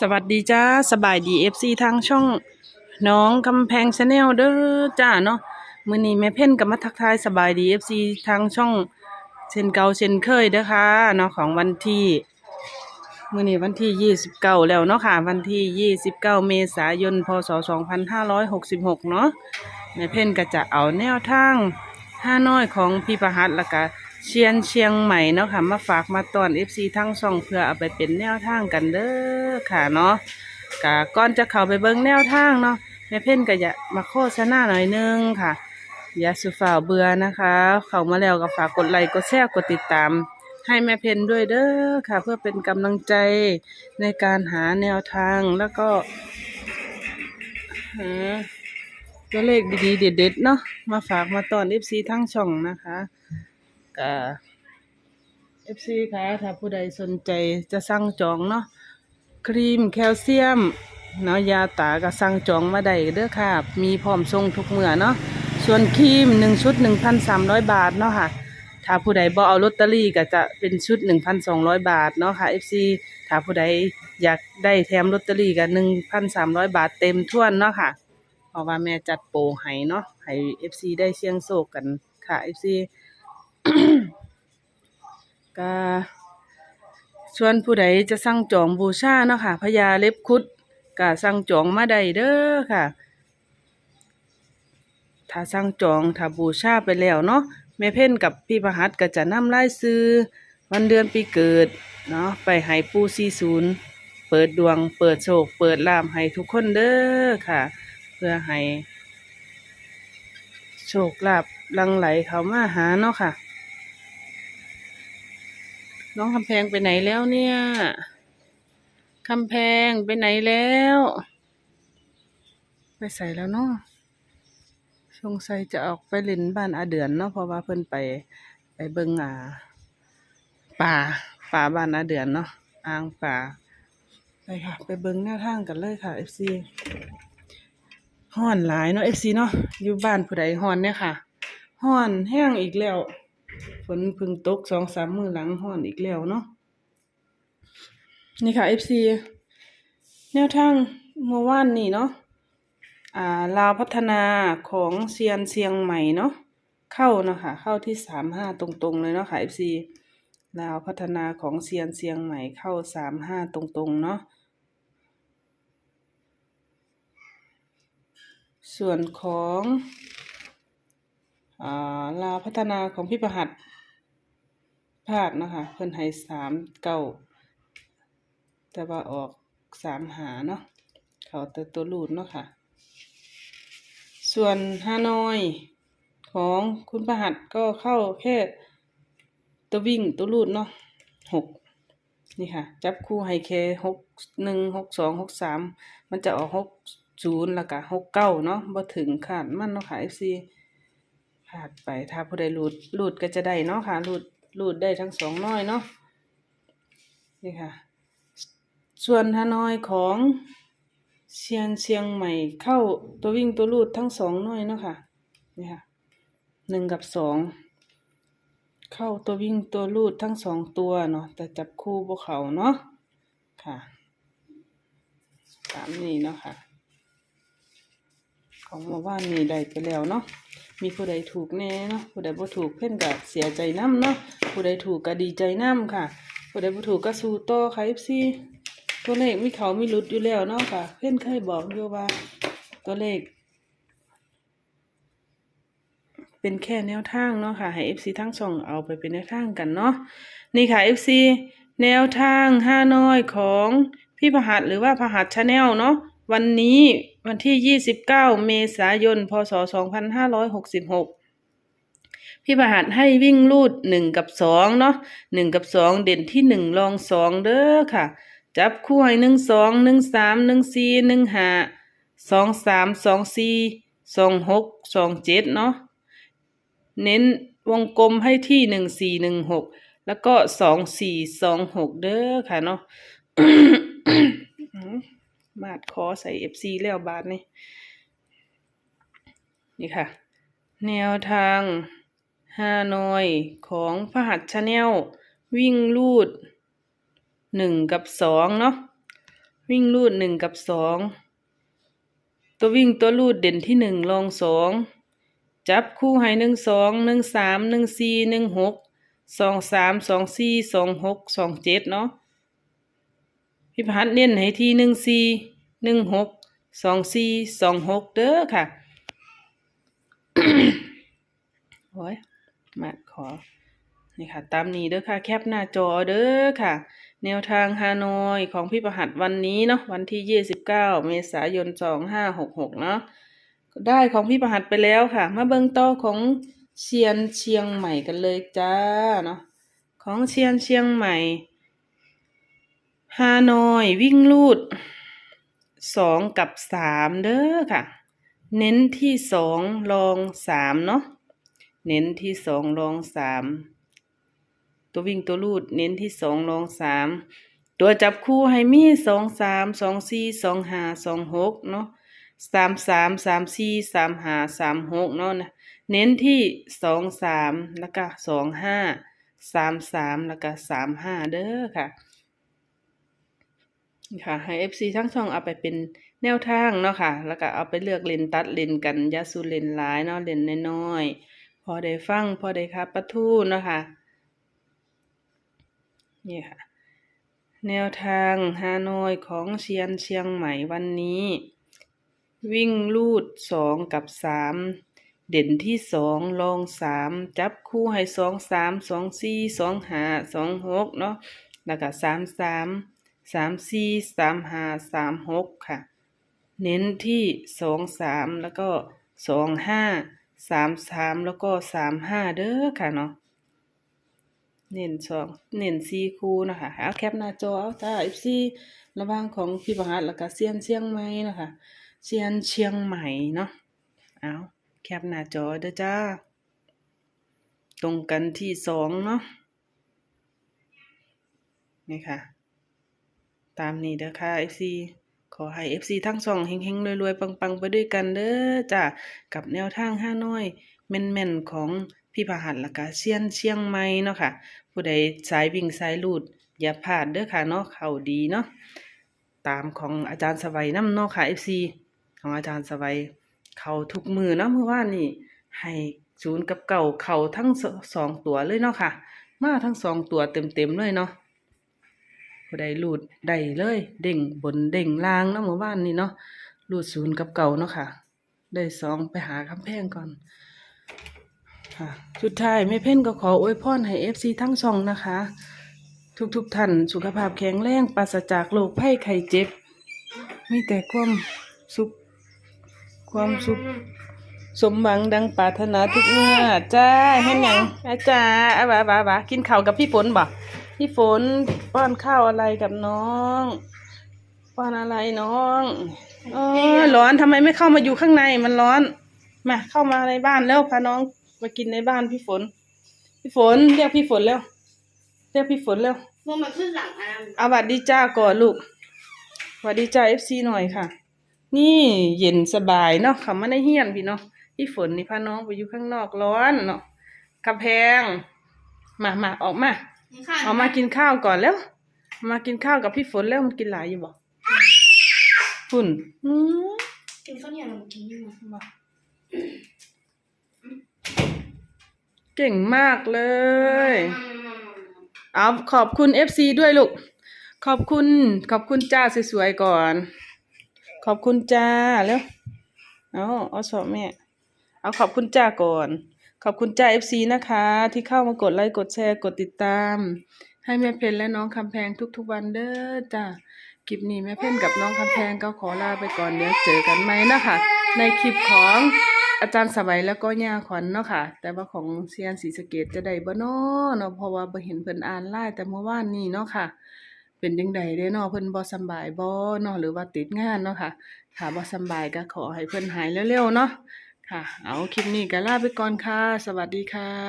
สวัสดีจ้าสบายดีเอฟซีทางช่องน้องกำแพงชาแนลเด้อจ้าเนาะมือนี้แม่เพ่นกับมาทักทายสบายดีเอฟซีทางช่องเช่นเก่าเช่นเคยเด้อค่ะเนาะของวันที่มือนี้วันที่ยี่สิบเก้าแล้วเนาะค่ะ วันที่ยี่สิบเก้าเมษายนพศสองพันห้าร้อยหกสิบหกเนาะแม่เพ่นก็จะเอาแนวทางห้าน้อยของพี่ประหัตแล้วก็ เชียนเชียงใหม่เนาะค่ะ มาฝากมาตอนเอฟซีทั้งช่องเพื่อเอาไปเป็นแนวทางกันเด้อค่ะเนาะกะก่อนจะเข้าไปเบิ่งแนวทางเนาะแม่เพ่นก็อยากมาโฆษณาหน่อยนึงค่ะ อย่าสุฝ่าเบื่อนะคะ เข้ามาแล้วก็ฝากกดไลค์กดแชร์กดติดตาม ให้แม่เพ่นด้วยเด้อค่ะ เพื่อเป็นกำลังใจในการหาแนวทางแล้วก็หาตัวเลขดีๆเด็ดๆเนาะมาฝากมาตอนเอฟซีทั้งช่องนะคะ กะเอฟซีค่ะถ้าผู้ใดสนใจจะสั่งจองเนาะครีมแคลเซียมเนาะยาตาก็สั่งจองมาได้เด้อค่ะ มีพร้อมส่งทุกเมื่อเนาะส่วนครีมหนึ่งชุดหนึ่งพันสามร้อยบาทเนาะค่ะ ถ้าผู้ใดบ่เอาลอตเตอรี่ก็จะเป็นชุดหนึ่งพันสองร้อยบาทเนาะค่ะ FC ถ้าผู้ใดอยากได้แถมลอตเตอรี่ก็หนึ่งพันสามร้อยบาทเต็มท่วนเนาะค่ะเพราะว่าแม่จัดโปรให้เนาะให้ FC ได้เสี่ยงโชคกันค่ะ FC ก็ส่วนผู้ใดจะสั่งจองบูชาเนาะค่ะพญาเล็บคุดก็สั่งจองมาได้เด้อค่ะ ถ้าสั่งจองถ้าบูชาไปแล้วเนาะแม่เพ่นกับพี่ประหัตก็จะนำรายซื้อ วันเดือนปีเกิดเนาะไปให้ปูซีศูนย์เปิดดวง เปิดโชค เปิดลามให้ทุกคนเด้อค่ะ เพื่อให้โชคลาภหลังไหลเขามาหาเนาะค่ะ น้องคำแพงไปไหนแล้วเนี่ยคำแพงไปไหนแล้ว ไปใส่แล้วเนาะสงสัยจะออกไปเล่นบ้านอาเดือนเนาะเพราะว่าเพิ่นไปไปเบิ่งอ่าป่าป่าบ้านอาเดือนเนาะอ่างป่าไปค่ะ ไปเบิ่งแนวทางกันเลยค่ะ FC ฮ้อนหลายเนาะ FC เนาะอยู่บ้านผู้ใดฮ้อนเนี่ยค่ะฮ้อนแห้งอีกแล้ว ฝนพึ่งตกสองสามมือหลังฮ้อนอีกแล้วเนาะนี่ค่ะ FC แนวทางเมื่อวานนี่เนาะอ่าลาวพัฒนาของเซียนเชียงใหม่เนาะเข้าเนาะค่ะเข้าที่สามห้าตรงๆเลยเนาะค่ะ FC ลาวพัฒนาของเซียนเชียงใหม่เข้าสามห้าตรงๆเนาะส่วนของอ่าลาวพัฒนาของพี่ประหัต พลาดเนาะคะเพิ่นให้สามเก้าแต่ว่าออกสามหาเนาะเขาแต่ตัวรูดเนาะค่ะ ส่วนฮานอยของคุณประหัตก็เข้าแค่ตัววิ่งตัวรูดเนาะหกนี่ค่ะ จับคู่ให้แค่หกหนึ่งหกสองหกสามมันจะออกหกศูนย์แล้วก็หกเก้าเนาะบ่ถึงขาดมันเนาะค่ะ FC ขาดไปถ้าผู้ใดรูดรูดก็จะได้เนาะค่ะรูด รูดได้ทั้งสองน้อยเนาะนี่ค่ะ ส่วนฮานอยของเชียงเชียงใหม่เข้าตัววิ่งตัวรูดทั้งสองน้อยเนาะค่ะนี่ค่ะหนึ่งกับสองเข้าตัววิ่งตัวรูดทั้งสองตัวเนาะแต่จับคู่พวกเขาเนาะค่ะตามนี้เนาะค่ะ ของเมาว่านนี่ได้ไปแล้วเนาะมีผู้ใดถูกแน่เนาะผู้ใดบ่ถูกเพิ่นก็เสียใจน้ำเนาะผู้ใดถูกก็ดีใจน้ำค่ะผู้ใดบ่ถูกก็สู้ต่อค่ะ FC ตัวเลขมีเขามีหลุดอยู่แล้วเนาะค่ะ เพิ่อนเคยบอกอยู่ว่า ตัวเลข เป็นแค่แนวทางเนาะค่ะ ให้ FC ทั้งสองเอาไปเป็นแนวทางกันเนาะนี่ค่ะ FC แนวทางห้าน้อยของพี่พหัสหรือว่าพหัสชาแนลเนาะวันนี้ วันที่ 29 เมษายน พศ 2566 พี่ประหัสให้วิ่งลูด 1 กับ 2 เนาะ1 กับ 2 เด่นที่1รอง 2 เด้อค่ะ จับคู่ให้ 1 2 1 3 1 4 1 5 2 3 2 4 2 6 2 7 เนาะ เน้นวงกลมให้ที่ 1 4 1 6 แล้วก็ 2 4 2 6 เด้อค่ะเนาะ มาดคอใส่ FC แล้วบาทนี่นี่ค่ะ แนวทางฮานอยของพหัสชาแนลวิ่งลูดหนึ่งกับสองเนาะวิ่งรูดหนึ่งกับสองตัววิ่งตัวรูดเด่นที่หนึ่งรองสองจับคู่ให้หนึ่งสองหนึ่งสามหนึ่งสี่หนึ่งหกสองสามสองสี่สองหกสองเจ็ดเนาะ พี่พัดเน้นให้ที่หนึ่งสี่หนึ่งหกสองสี่สองหกเด้อค่ะโอ้ยมาขอนี่ค่ะ ตามนี้เด้อค่ะ แคปหน้าจอเด้อค่ะ แนวทางฮานอยของพี่ประหัสวันนี้เนาะวันที่ยี่สิบเก้าเมษายนสองห้าหกหกเนาะได้ของพี่ประหัสไปแล้วค่ะ มาเบิ่งต่อของเชียนเชียงใหม่กันเลยจ้าเนาะของเชียนเชียงใหม่ ฮานอยวิ่งลูดสองกับสามเด้อค่ะ เน้นที่สองรองสามเนาะเน้นที่สองรองสามตัววิ่งตัวลูดเน้นที่สองรองสามตัวจับคู่ให้มีสองสามสองสี่สองห้าสองหกเนาะสามสามสามสี่สามห้าสามหกเนาะนะเน้นที่สองสามแล้วก็สองห้าสามสามแล้วก็สามห้าเด้อค่ะ ค่ะให้ FC ทั้งช่องเอาไปเป็นแนวทางเนาะค่ะ แล้วก็เอาไปเลือกเลนตัดเลนกันยาสูเลนหลายเนาะเลนน้อยๆพอได้ฟังพอได้ครับประทูเนาะค่ะนี่ค่ะ แนวทางฮานอยของเชียนเชียงใหม่วันนี้ วิ่งลูดสองกับสามเด่นที่สองรองสามจับคู่ให้สองสามสองสี่สองห้าสองหกเนาะแล้วก็สามสาม สามสี่สามห้าสามหกค่ะ เน้นที่สองสามแล้วก็สองห้าสามสามแล้วก็สามห้าเด้อค่ะเนาะเน้นสองเน้นสี่คู่นะคะเอาแคปหน้าจอเอาจ้า FC ระว่างของพี่ประหัสแล้วก็เซียนเชียงใหม่นะคะเซียนเชียงใหม่เนาะเอาแคปหน้าจอเด้อจ้า ตรงกันที่สองเนาะนี่ค่ะ ตามนี้เด้อค่ะ FC ขอให้ FC ทั้งสองเฮงๆรวยๆ ปังๆ ไปด้วยกันเด้อจ้ากับแนวทางห้าน้อยแม่นๆ ของพี่ประหัสล้วก็เซียนเชียงใหม่เนาะค่ะ ผู้ใดสายวิ่งสายลูด อย่าพลาดเด้อค่ะเนาะเขาดีเนาะตามของอาจารย์สวัยน้ำเนาะค่ะ FC ของอาจารย์สวัยเขาทุกมือเนาะเมื่อวานนี่ให้ศูนย์กับเก่าเขาทั้งสสองตัวเลยเนาะค่ะ มาทั้งสองตัวเต็มๆเลยเนาะ ผู้ใดลูดได้เลย เด้งบนเด้งล่างเนาะเมื่อวานนี่เนาะลูดศูนย์กับเก่าเนาะค่ะ ได้สองไปหาคำแพงก่อนค่ะสุดท้ายแม่เพ่นก็ขออวยพรให้เอฟซีทั้งสองนะคะ ทุกๆทท่านสุขภาพแข็งแรงปราศจากโรคภัยไข้เจ็บ มีแต่ความสุข ความสุข สมหวังดังปรารถนาทุกเมื่อจ้าเห็นหยังอาจารย์อะบ่าบ่าบ่ากินข้าวกับพี่ฝนบ่ พี่ฝนป้อนข้าวอะไรกับน้องป้อนอะไรน้องอ๋อร้อนทำไมไม่เข้ามาอยู่ข้างในมันร้อนมาเข้ามาในบ้านแล้วพาน้องมากินในบ้านพี่ฝน พี่ฝนเรียกพี่ฝนแล้วเรียกพี่ฝนแล้วพวกมันขึ้นหลังอันนั้นอาวัดดีจ้าก่อนลูกวัสดีจ้าเอฟซีหน่อยค่ะ นี่เย็นสบายเนาะเขามาในเฮียนพี่เนาะพี่ฝนนี่พาน้องไปอยู่ข้างนอกร้อนเนาะกำแพงมามาออกมา ข้างออกมากินข้าวก่อนแล้ว มากินข้าวกับพี่ฝนแล้วมันกินหลายอยู่บ่ฝุ่นอืมกินข้าวเหนียวหนูกินอยู่บ่เก่งมากเลย เอาขอบคุณ FC ด้วยลูก ขอบคุณ ขอบคุณจ้าสวยๆก่อน ขอบคุณจ้าแล้ว เอาเอาสอบแม่ เอาขอบคุณจ้าก่อน ขอบคุณจ้า FC นะคะ ที่เข้ามากดไลค์กดแชร์กดติดตาม ให้แม่เพนและน้องคำแพงทุกๆวันเด้อจ้าคลิปนี้แม่เพนกับน้องคำแพงก็ขอลาไปก่อนเดี๋ยวเจอกันไหมนะคะ ในคลิปของอาจารย์สวัยแล้วก็ย่าขวัญเนาะค่ะ แต่ว่าของเซียนศรีสะเกดจะได้บ่เนาะเนาะเพราะว่าบ่เห็นเพิ่นอ่านไลน์แต่เมื่อวานนี้เนาะค่ะ เป็นจังใดเด้เนาะเพิ่นบ่สบายบ่เนาะหรือว่าติดงานเนาะค่ะถ้าบ่สบายก็ขอให้เพิ่นหายเร็วๆเนาะ ค่ะ เอาคลิปนี้ก็ลาไปก่อนค่ะ สวัสดีค่ะ